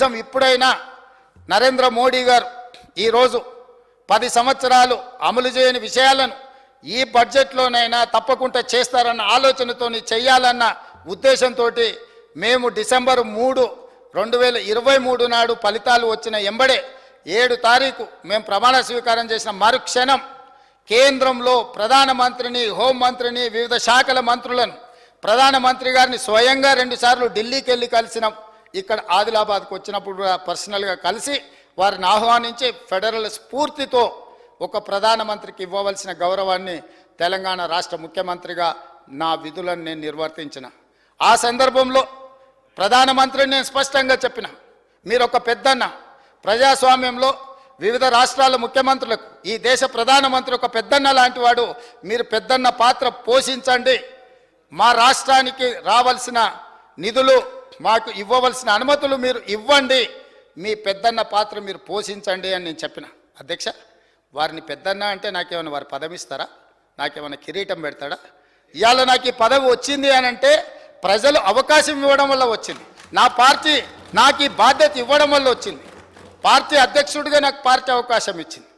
కనీసం ఇప్పుడైనా నరేంద్ర మోడీ గారు ఈరోజు పది సంవత్సరాలు అమలు చేయని విషయాలను ఈ బడ్జెట్లోనైనా తప్పకుండా చేస్తారన్న ఆలోచనతో చేయాలన్న ఉద్దేశంతో మేము డిసెంబర్ మూడు రెండు వేల ఇరవై మూడు నాడు ఫలితాలు వచ్చిన ఎంబడే ఏడు తారీఖు మేము ప్రమాణ స్వీకారం చేసిన మరుక్షణం కేంద్రంలో ప్రధానమంత్రిని హోంమంత్రిని వివిధ శాఖల మంత్రులను ప్రధానమంత్రి గారిని స్వయంగా రెండుసార్లు ఢిల్లీకి వెళ్ళి కలిసినాం. ఇక్కడ ఆదిలాబాద్కు వచ్చినప్పుడు పర్సనల్గా కలిసి వారిని ఆహ్వానించి ఫెడరల్ స్ఫూర్తితో ఒక ప్రధానమంత్రికి ఇవ్వవలసిన గౌరవాన్ని తెలంగాణ రాష్ట్ర ముఖ్యమంత్రిగా నా విధులను నేను నిర్వర్తించిన. ఆ సందర్భంలో ప్రధానమంత్రిని నేను స్పష్టంగా చెప్పిన. మీరు ఒక పెద్దన్న. ప్రజాస్వామ్యంలో వివిధ రాష్ట్రాల ముఖ్యమంత్రులకు ఈ దేశ ప్రధానమంత్రి ఒక పెద్దన్న లాంటి వాడు మీరు పెద్దన్న పాత్ర పోషించండి. మా రాష్ట్రానికి రావాల్సిన నిధులు మాకు ఇవ్వవలసిన అనుమతులు మీరు ఇవ్వండి. మీ పెద్దన్న పాత్ర మీరు పోషించండి అని నేను చెప్పిన. అధ్యక్ష వారిని పెద్దన్న అంటే నాకేమైనా వారు పదవి ఇస్తారా నాకేమైనా కిరీటం పెడతాడా? ఇవాళ నాకు ఈ పదవి వచ్చింది అని అంటే ప్రజలు అవకాశం ఇవ్వడం వల్ల వచ్చింది. నా పార్టీ నాకు ఈ బాధ్యత ఇవ్వడం వల్ల వచ్చింది. పార్టీ అధ్యక్షుడిగా నాకు పార్టీ అవకాశం ఇచ్చింది.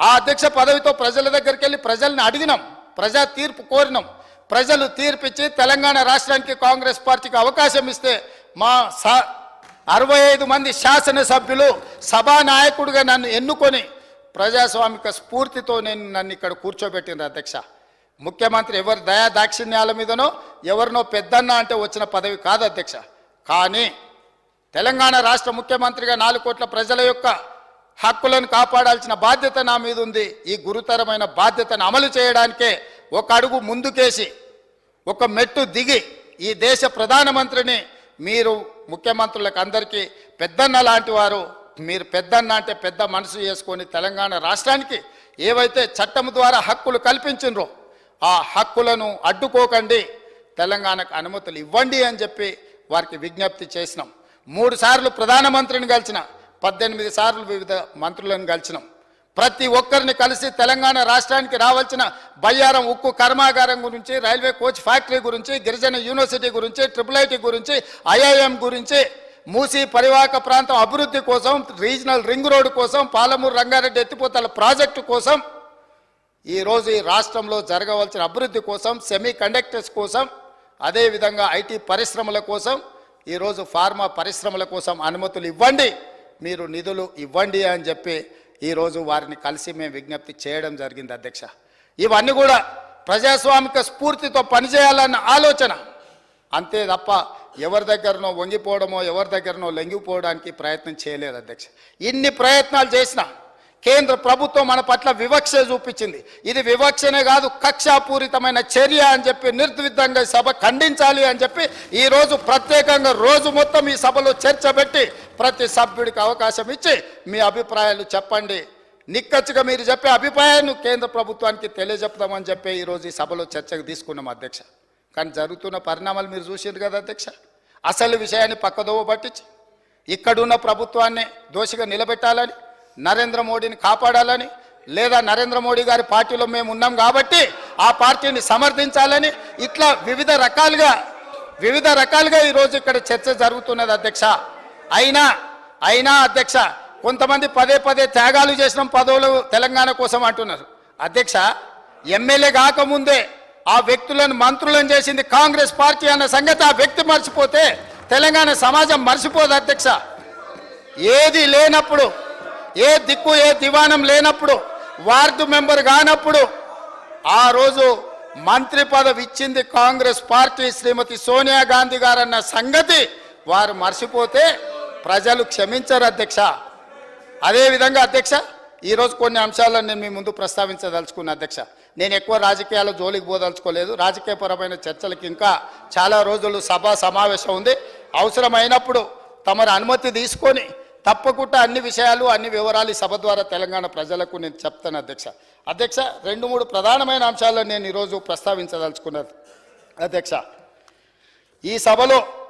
ఆ అధ్యక్ష పదవితో ప్రజల దగ్గరికి వెళ్ళి ప్రజల్ని అడిగినాం. ప్రజా తీర్పు కోరినాం. ప్రజలు తీర్పిచ్చి తెలంగాణ రాష్ట్రానికి కాంగ్రెస్ పార్టీకి అవకాశం ఇస్తే మా సా అరవై ఐదు మంది శాసనసభ్యులు సభానాయకుడిగా నన్ను ఎన్నుకొని ప్రజాస్వామిక స్ఫూర్తితో నేను నన్ను ఇక్కడ కూర్చోబెట్టిన అధ్యక్ష. ముఖ్యమంత్రి ఎవరి దయా దాక్షిణ్యాల మీదనో ఎవరినో పెద్దన్న అంటే వచ్చిన పదవి కాదు అధ్యక్ష. కానీ తెలంగాణ రాష్ట్ర ముఖ్యమంత్రిగా నాలుగు కోట్ల ప్రజల యొక్క హక్కులను కాపాడాల్సిన బాధ్యత నా మీద ఉంది ఈ గురుతరమైన బాధ్యతను అమలు చేయడానికే ఒక అడుగు ముందుకేసి ఒక మెట్టు దిగి ఈ దేశ ప్రధానమంత్రిని మీరు ముఖ్యమంత్రులకు అందరికీ పెద్దన్న లాంటి వారు మీరు పెద్దన్న అంటే పెద్ద మనసు చేసుకొని తెలంగాణ రాష్ట్రానికి ఏవైతే చట్టం ద్వారా హక్కులు కల్పించినరో ఆ హక్కులను అడ్డుకోకండి తెలంగాణకు అనుమతులు ఇవ్వండి అని చెప్పి వారికి విజ్ఞప్తి చేసినాం. మూడు సార్లు ప్రధానమంత్రిని కలిసిన పద్దెనిమిది సార్లు వివిధ మంత్రులను కలిసినాం. ప్రతి ఒక్కరిని కలిసి తెలంగాణ రాష్ట్రానికి రావాల్సిన బయ్యారం ఉక్కు కర్మాగారం గురించి రైల్వే కోచ్ ఫ్యాక్టరీ గురించి గిరిజన యూనివర్సిటీ గురించి ట్రిపుల్ ఐటీ గురించి ఐఐఎం గురించి మూసీ పరివాహక ప్రాంతం అభివృద్ధి కోసం రీజనల్ రింగ్ రోడ్డు కోసం పాలమూరు రంగారెడ్డి ఎత్తిపోతల ప్రాజెక్టు కోసం ఈరోజు ఈ రాష్ట్రంలో జరగవలసిన అభివృద్ధి కోసం సెమీ కండక్టర్స్ కోసం అదేవిధంగా ఐటీ పరిశ్రమల కోసం ఈరోజు ఫార్మా పరిశ్రమల కోసం అనుమతులు ఇవ్వండి. మీరు నిధులు ఇవ్వండి అని చెప్పి ఈరోజు వారిని కలిసి మేము విజ్ఞప్తి చేయడం జరిగింది అధ్యక్ష. ఇవన్నీ కూడా ప్రజాస్వామిక స్ఫూర్తితో పనిచేయాలన్న ఆలోచన. అంతే తప్ప ఎవరి దగ్గరనో వంగిపోవడమో ఎవరి దగ్గరనో లొంగిపోవడానికి ప్రయత్నం చేయలేదు అధ్యక్ష. ఇన్ని ప్రయత్నాలు చేసినా కేంద్ర ప్రభుత్వం మన పట్ల వివక్ష చూపించింది. ఇది వివక్షనే కాదు కక్షాపూరితమైన చర్య అని చెప్పి నిర్ద్విధంగా సభ ఖండించాలి అని చెప్పి ఈరోజు ప్రత్యేకంగా రోజు మొత్తం ఈ సభలో చర్చ పెట్టి ప్రతి సభ్యుడికి అవకాశం ఇచ్చి మీ అభిప్రాయాలు చెప్పండి. నిక్కచ్చిగా మీరు చెప్పే అభిప్రాయాన్ని కేంద్ర ప్రభుత్వానికి తెలియజెప్తామని చెప్పి ఈరోజు ఈ సభలో చర్చకు తీసుకున్నాం అధ్యక్ష. కానీ జరుగుతున్న పరిణామాలు మీరు చూసిండ్రు కదా అధ్యక్ష. అసలు విషయాన్ని పక్కదోవ పట్టించి ఇక్కడున్న ప్రభుత్వాన్ని దోషిగా నిలబెట్టాలని నరేంద్ర మోడీని కాపాడాలని లేదా నరేంద్ర మోడీ గారి పార్టీలో మేము ఉన్నాం కాబట్టి ఆ పార్టీని సమర్థించాలని ఇట్లా వివిధ రకాలుగా వివిధ రకాలుగా ఈరోజు ఇక్కడ చర్చ జరుగుతున్నది అధ్యక్ష. అయినా అయినా అధ్యక్ష కొంతమంది పదే పదే త్యాగాలు చేసిన పదవులు తెలంగాణ కోసం అంటున్నారు. అధ్యక్ష ఎమ్మెల్యే కాకముందే ఆ వ్యక్తులను మంత్రులను చేసింది కాంగ్రెస్ పార్టీ అన్న సంగతి ఆ వ్యక్తి మర్చిపోతే తెలంగాణ సమాజం మర్చిపోదు అధ్యక్ష. ఏది లేనప్పుడు ఏ దిక్కు ఏ దివాణం లేనప్పుడు వార్డు మెంబర్ కానప్పుడు ఆ రోజు మంత్రి పదవి ఇచ్చింది కాంగ్రెస్ పార్టీ శ్రీమతి సోనియా గాంధీ గారన్న సంగతి వారు మర్చిపోతే ప్రజలు క్షమించరు అధ్యక్ష. అదేవిధంగా అధ్యక్ష ఈరోజు కొన్ని అంశాలను నేను మీ ముందు ప్రస్తావించదలుచుకున్న అధ్యక్ష. నేను ఎక్కువ రాజకీయాల జోలికి పోదలుచుకోలేదు. రాజకీయపరమైన చర్చలకు ఇంకా చాలా రోజులు సభ సమావేశం ఉంది. అవసరమైనప్పుడు తమరు అనుమతి తీసుకొని తప్పకుండా అన్ని విషయాలు అన్ని వివరాలు సభ ద్వారా తెలంగాణ ప్రజలకు నేను చెప్తాను అధ్యక్ష. అధ్యక్ష రెండు మూడు ప్రధానమైన అంశాలను నేను ఈరోజు ప్రస్తావించదలుచుకున్నది. అధ్యక్ష ఈ సభలో